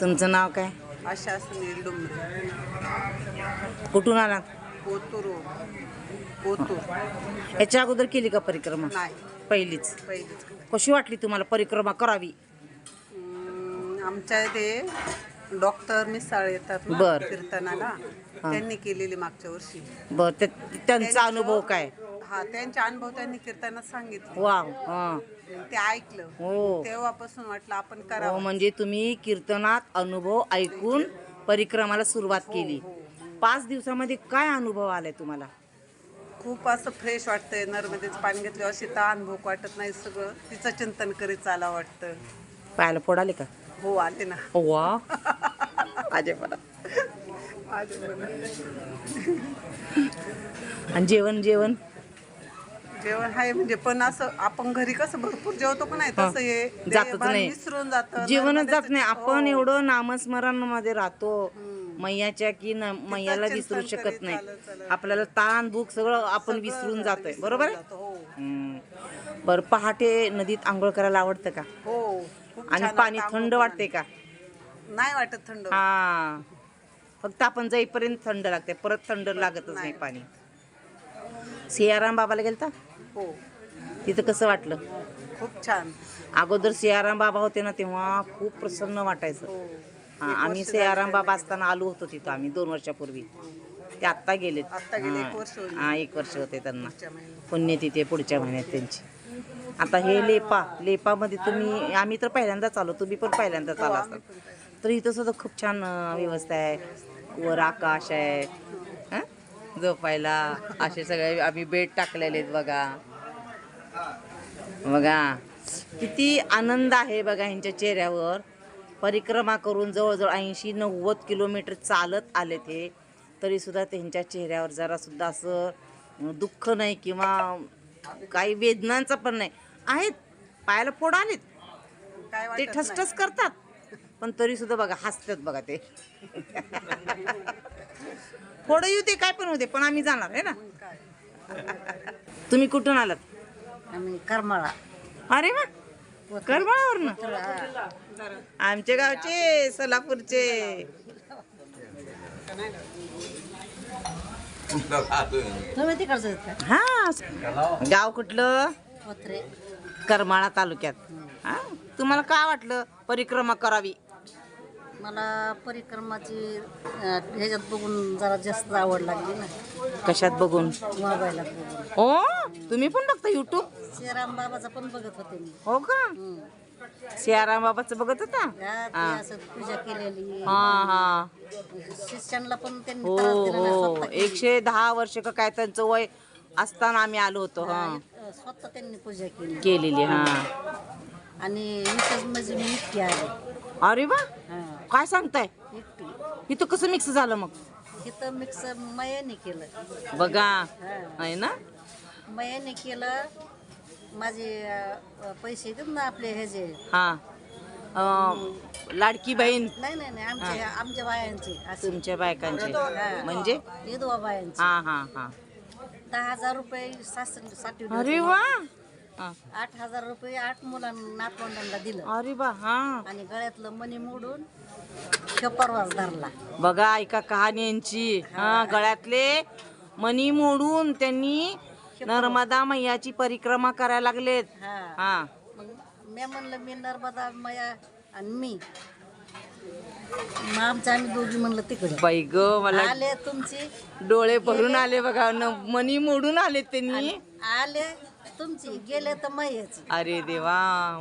तुमचं नाव काय? अशा सुनील डुमरे. कुठून आलात पोतूर पोतूर याच्या अगोदर केली का परिक्रमा? नाही. पहिलीच. पहिलीच कशी वाटली तुम्हाला परिक्रमा करावी? हम्म, आमच्या इथे डॉक्टर मिसाळ येतात ना बर. कीर्तनाला. त्यांनी केलेली मागच्या वर्षी. बर ते त्यांचा अनुभव काय? हा त्यांचे अनुभव त्यांनी कीर्तनात सांगितले. वा हा. ते ऐकलं. हो. तेव्हापासून वाटलं आपण हो करावं. म्हणजे तुम्ही कीर्तनात अनुभव ऐकून परिक्रमाला सुरुवात केली. पाच दिवसामध्ये काय अनुभव आलाय तुम्हाला? खूप असं फ्रेश वाटतंय. नर्मदेच पाणी घेतलं अशी ताण भूक वाटत नाही सगळं. तिचं चिंतन करीत चाला वाटतं. पायाला फोडाले का? हो आले ना. वा. मला. आणि जेवण जेवण? जेवण आहे म्हणजे पण असं आपण घरी कसं भरपूर जेवतो पण नाही तसं हे ते जातच भान नाही. विसरून जात जेवणच जात नाही. आपण हो. एवढं नामस्मरणमध्ये राहतो मैयाच्या की न मैयाला विसरू शकत करीत नाही. चालत. आपल्याला ताण भूक सगळं आपण विसरून जातोय. बरोबर आहे? हो. हम्म. बरं पहाटे नदीत आंघोळ करायला आवडतं का? हो खूप आणि छान पाणी वाटतं थंड आंघोळ वाटते का? करून. नाही वाटत थंड. हा. फक्त आपण जाईपर्यंत थंड लागते परत थंड लागतच नाही नाही. पाणी. सियाराम बाबाला गेलता? हो. तिथं कसं वाटलं? खूप छान. अगोदर सियाराम बाबा होते ना तेव्हा खूप प्रसन्न वाटायचं. हो. आम्ही सियाराम बाबा असताना आलो होतो तिथं आम्ही दोन वर्षापूर्वी. ते आत्ता गेले, एक हा. वर्ष होईल. हा एक वर्ष होते त्यांना. पुण्यतिथी आहे पुढच्या महिन्यात त्यांची. आता हे लेपा लेपामध्ये तुम्ही आम्ही तर पहिल्यांदाच आलो तुम्ही पण पहिल्यांदाच हो, आला असतात काय. तर इथं सुद्धा खूप छान अं, व्यवस्था आहे. वर आकाश आहे? झोपायला. असे सगळे आम्ही बेड टाकलेले आहेत बघा. बघा. किती आनंद आहे बघा ह्यांच्या चेहऱ्यावर. परिक्रमा करून जवळजवळ ऐंशी नव्वद किलोमीटर चालत आले ते तरी सुद्धा त्यांच्या चेहऱ्यावर जरा सुद्धा असं दुःख नाही किंवा काही वेदनांचं पण नाही. आहेत. पायाला फोड आलेत. ते. ठसठस करतात. पण तरी सुद्धा बघा हसतात बघा ते. फोड येऊ दे काय पण होते पण आम्ही जाणार आहे ना? तुम्ही कुठून आलात? आम्ही करमाळा. अरे वा! करमाळावरनं? आमच्या गावचे सोलापूरचे. तुम्ही तिकडचं आहेत का? हा गाव कुठलं? पत्रे करमाळा तालुक्यात. हा तुम्हाला काय वाटलं? परिक्रमा करावी. मला परिक्रमाची ह्याच्यात बघून जरा जास्त आवड लागली ना. कशात बघून? मोबाईलात बघून. ओ तुम्ही पण बघता युट्यूब श्रीराम बाबाचा पण बघत होते मी. हो का? हम्म. सियाराम बाबाचं बघत होता? ते हा. असं पूजा केलेली. हा हा. शिष्यांना पण त्यांनी हो त्रास दिला नाही, हो. स्वतः केली. एकशे दहा वर्ष का काय त्यांचं वय असताना आम्ही आलो होतो हा. स्वतः त्यांनी पूजा केली. केलेली हा. आणि विशेष म्हणजे मी आले. अरे वा. हा. काय सांगताय? इथं कसं मिक्स झालं मग? इथं मिक्सर मयाने केलं. बघा. आहे ना? मयाने केलं. माझे अं, पैसे येतात ना आपले हे जे. हा. अं, लाडकी बहीण. नाही नाही नाही. आमच्या आमच्या बायांचे. असे. तुमच्या बायकांची. हा. म्हणजे? विधवा बायांचे. हा हा हा. दहा हजार रुपये सासरी साठी अरे वा. आठ हजार रुपये आठ मुलांना नातवंडांना दिलं. अरे वा हा. आणि गळ्यातलं मणी मोडून ह्यो परवाच धरला. बघा ऐका कहाणी यांची हा. गळ्यातले मणी मोडून त्यांनी नर्मदा मैयाची परिक्रमा करायला लागलेत. हा. हा. मग मी म्हणलं मी नर्मदा मया आणि मी. मग आमचं आम्ही दोघी म्हणलं तिकडे. बाई ग मला आले तुमची. डोळे भरून आले बघा न मनी मोडून आले त्यांनी. आले तुमची गेले तर मयाची. अरे देवा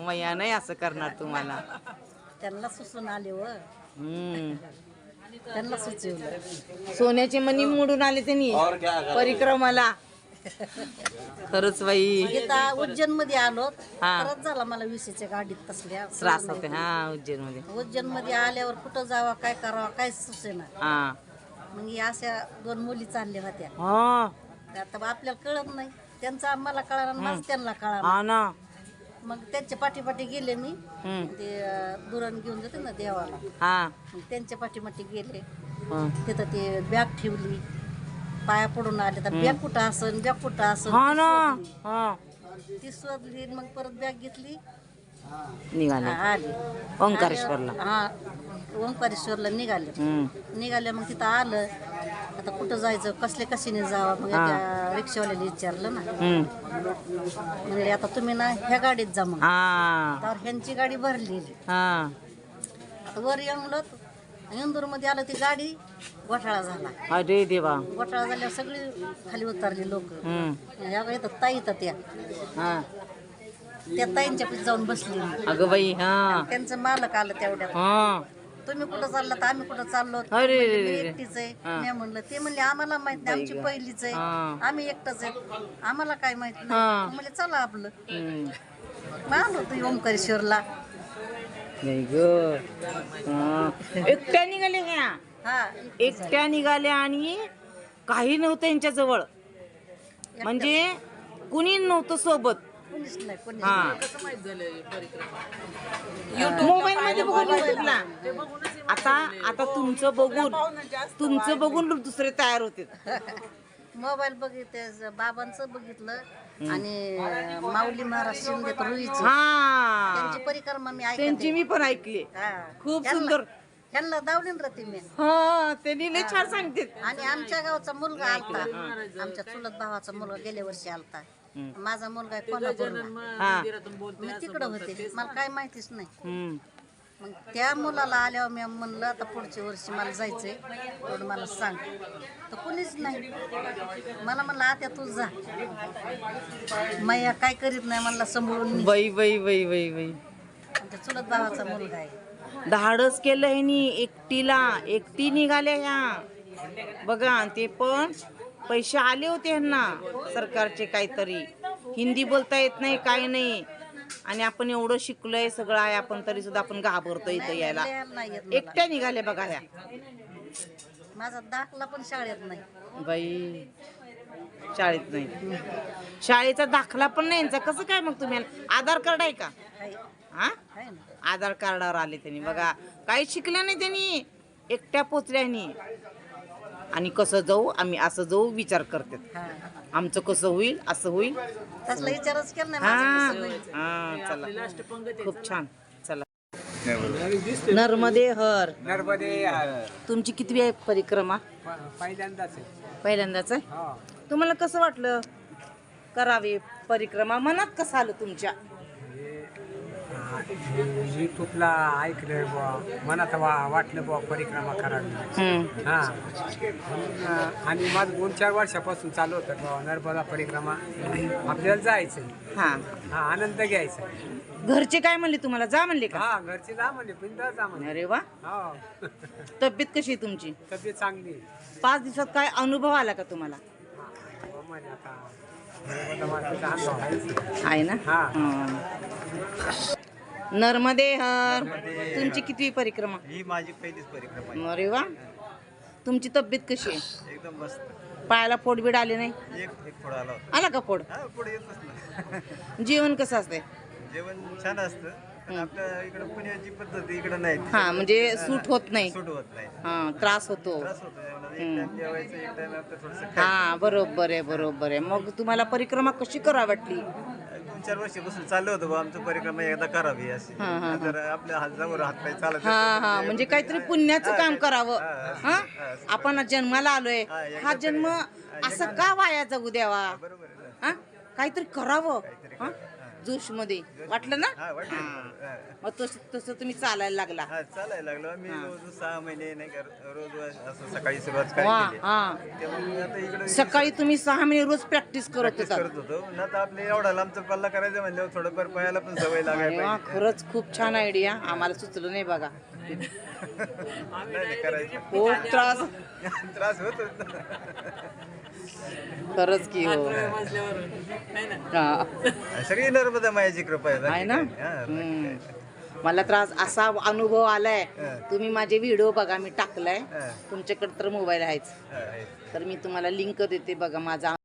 मैया नाही असं करणार तुम्हाला. त्यांना सुसून आले व. हम्म. त्यांना सुचवलं. सोन्याचे मनी मोडून आले त्यांनी. परिक्रमाला. खरंच बाई. इथं उज्जैनमध्ये आलो हा. परत झाला मला विसेच्या गाडीत तसल्या. त्रास होते हा उज्जैनमध्ये उज्जैनमध्ये आल्यावर कुठं जावं काय करावं काय सुचेना. हा. मग या अशा दोन मुली चालल्या होत्या. हा. त्या आता आपल्याला कळत नाही. त्यांचं आम्हाला कळणार माझं त्यांना कळणार हा ना. मग त्यांच्या पाठीपाठी गेले मी. हम्म ते अं, दुरण घेऊन जाते ना देवाला. हा. मग त्यांच्या पाठीपाठी गेले. हा. तिथं ते बॅग ठेवली. पाया पडून आले. तर बॅग कुठं असन बॅग कुठं असन हा ती ना. शोधली. हा. ती शोधली मग परत बॅग घेतली. निघाले. हा, आली. ओंकारेश्वरला. हा ओंकारेश्वरला निघाले. हम्म. निघाले मग तिथं आलं. आता कुठं जायचं? कसले कशीने जावं? मग त्या रिक्षावाल्याला विचारलं ना. हम्म. म्हणजे आता तुम्ही ना ह्या गाडीत जा मग. हा. तर ह्यांची गाडी भरली हा. आता वर येऊन इंदूरमध्ये आलं ती गाडी घोटाळा झाला. अरे देवा. घोटाळा झाल्यावर सगळी खाली उतरली लोक. हम्म. ह्या येतात ताई येतात त्या. हा. त्या ताईंच्या पाशी जाऊन बसली मी. अगं बाई हा. त्यांचं मालक आलं तेवढ्यात. हा. तुम्ही कुठं चालला तर आम्ही कुठं चाललो? अरे. रे मी रे रे. एकटीच आहे. मी म्हणलं ते म्हणले आम्हाला माहीत नाही आमची पहिलीच आहे. हा. आम्ही एकटंच आहे. आम्हाला काय माहीत हा. नाही म्हणजे चला आपलं. हम्म. मग आलो होतो ओंकारेश्वरला. नाही ग. हा. एकट्या निघाल्या ह्या. हा. एकट्या निघाल्या आणि काही नव्हतं यांच्या जवळ म्हणजे कुणी नव्हतं सोबत. कोणीच नाही कोणी हा. मोबाईल मध्ये बघून युट्यूबला आता आता तुमचं बघून तुमचं बघून दुसरे तयार होते. मोबाईल बघितलं बाबांचं बघितलं आणि माऊली महाराज शिंदे रुईची हा. त्यांची परिक्रमा मी त्यांची ऐकते मी पण ऐकली. हा. खूप त्यांना- सुंदर. त्यांना दावलीन राहते मी. हा त्यांनी लय छान सांगते आणि आमच्या गावचा मुलगा आलता. आमच्या चुलत भावाचा मुलगा गेल्या वर्षी आलता. माझा मुलगा आहे कोल्हापूरला. हा. मी तिकडं होते. मला काय माहितीच नाही. हम्म. मग त्या मुलाला आल्यावर मी म्हणलं आता पुढच्या वर्षी मला जायचंय. तेवढं मला सांग. तर कुणीच नाही. मला म्हणलं आता तू जा. मैया काय करीत नाही म्हणला सांभाळून. बाई बाई बाई बाई बाई आमच्या चुलत भावाचा मुलगा आहे. धाडस केलं ह्यांनी एकटीला. एकटी निघाल्या ह्या. बघा आणि ते पण पैसे आले होते ह्यांना. सरकारचे काहीतरी. हिंदी बोलता येत नाही काय नाही. आणि आपण एवढं शिकलोय सगळं आहे आपण तरी सुद्धा आपण घाबरतो इथं यायला. एकट्या निघाल्या बघा ह्या. माझा दाखला पण शाळेत नाही. बाई शाळेत नाही. शाळेचा दाखला पण नाही यांचा कसं काय मग तुम्ही? आधार कार्ड आहे का? हा? आधार कार्डावर आले त्यांनी. बघा काही शिकलं नाही त्यांनी. एकट्या पोचल्यानी आणि कसं जाऊ आम्ही असं जाऊ विचार करतात. हा. आमचं कसं होईल असं होईल. तसला विचारच केला नाही हा. माझं कसं होईल. हा चला. खूप छान. चला. नर्मदे हर. नर्मदे तुमची कितवी आहे परिक्रमा? पहिल्यांदाच आहे. पहिल्यांदाच आहे? हो. तुम्हाला कसं वाटलं करावी परिक्रमा? मनात कसं आलं तुमच्या? युट्यूबला ऐकलं बुवा. मनात वा वाटलं बुवा परिक्रमा करावी. हम्म. हा. म्हणून, आणि माझं दोन चार वर्षापासून चालू होतं बुवा नर्मदा परिक्रमा. आपल्याला जायचं हा. हा आनंद घ्यायचा. घरचे काय म्हणले तुम्हाला? जा म्हणले का? हा घरचे जा म्हणले बिंदा जा म्हणले. अरे वा. हो. तब्येत कशी आहे तुमची? तब्येत चांगली आहे. पाच दिवसात काय अनुभव आला का तुम्हाला? हो, माझ्या आता नर्मदा मातेचा अनुभव आहेच. आहे ना? हा. हं. नर्मदे हर तुमची किती परिक्रमा? ही माझी पहिलीच परिक्रमा अरे वा. तुमची तब्येत कशी आहे? एकदम मस्त. पायाला पोटबीड आले नाही? एक एक पुढं आला होता. आला का पोट हा पुढे येतच ना. जेवण कसं असतंय? जेवण छान असतं. पण आपल्या इकडं पुण्याची पद्धत इकडं नाही. हा म्हणजे सूट होत नाही. सूट होत नाही. हा त्रास होतो. त्रास होतो. जेवणाला एक टाइम जेवायचं एक टाइम आपलं थोडंसं हा बरोबर आहे बरोबर आहे. मग तुम्हाला परिक्रमा कशी करा वाटली? दोन चार वर्षापासून चाललं होतं बुवा आमचं परिक्रमा एकदा करावी अशी. हा, हा, तर आपल्या हातावर हात पाय चालत. हा हा म्हणजे काहीतरी पुण्याचं काम करावं. हा, आपण जन्माला आलोय. हा, हा जन्म असं का वाया जगू द्यावा? बरोबर आहे ना. हा? काहीतरी करावं. हा? जोशमध्ये वाटलं ना? हा वाटलं. हा. मग तसं तसं तुम्ही चालायला लागला. हा चालायला लागलो. मी रोज सहा महिने नाही का रोज असं सकाळी सुरुवात वा करायची हा. त्यामुळे आता इकडे सकाळी तुम्ही सहा महिने रोज प्रॅक्टिस करत होता करत होतो. ना तर आपले एवढा लांबचा पल्ला करायचं म्हणल्यावर थोडंफार पायाला पण सवय अरे लागायला वा, पाहिजे. खरंच खूप छान आयडिया आम्हाला सुचलं नाही बघा. नाही करायचं. खूप त्रास. त्रास होतो खरंच की हो. हा. सगळी नर्मदा मायाची कृपा आहे. आहे ना. हा, हम्म. मला त्रास असा अनुभव आलाय. तुम्ही माझे व्हिडिओ बघा मी टाकलाय. हा, तुमच्याकडे तर मोबाईल आहेच. हा, आहे. तर मी तुम्हाला लिंक देते बघा माझा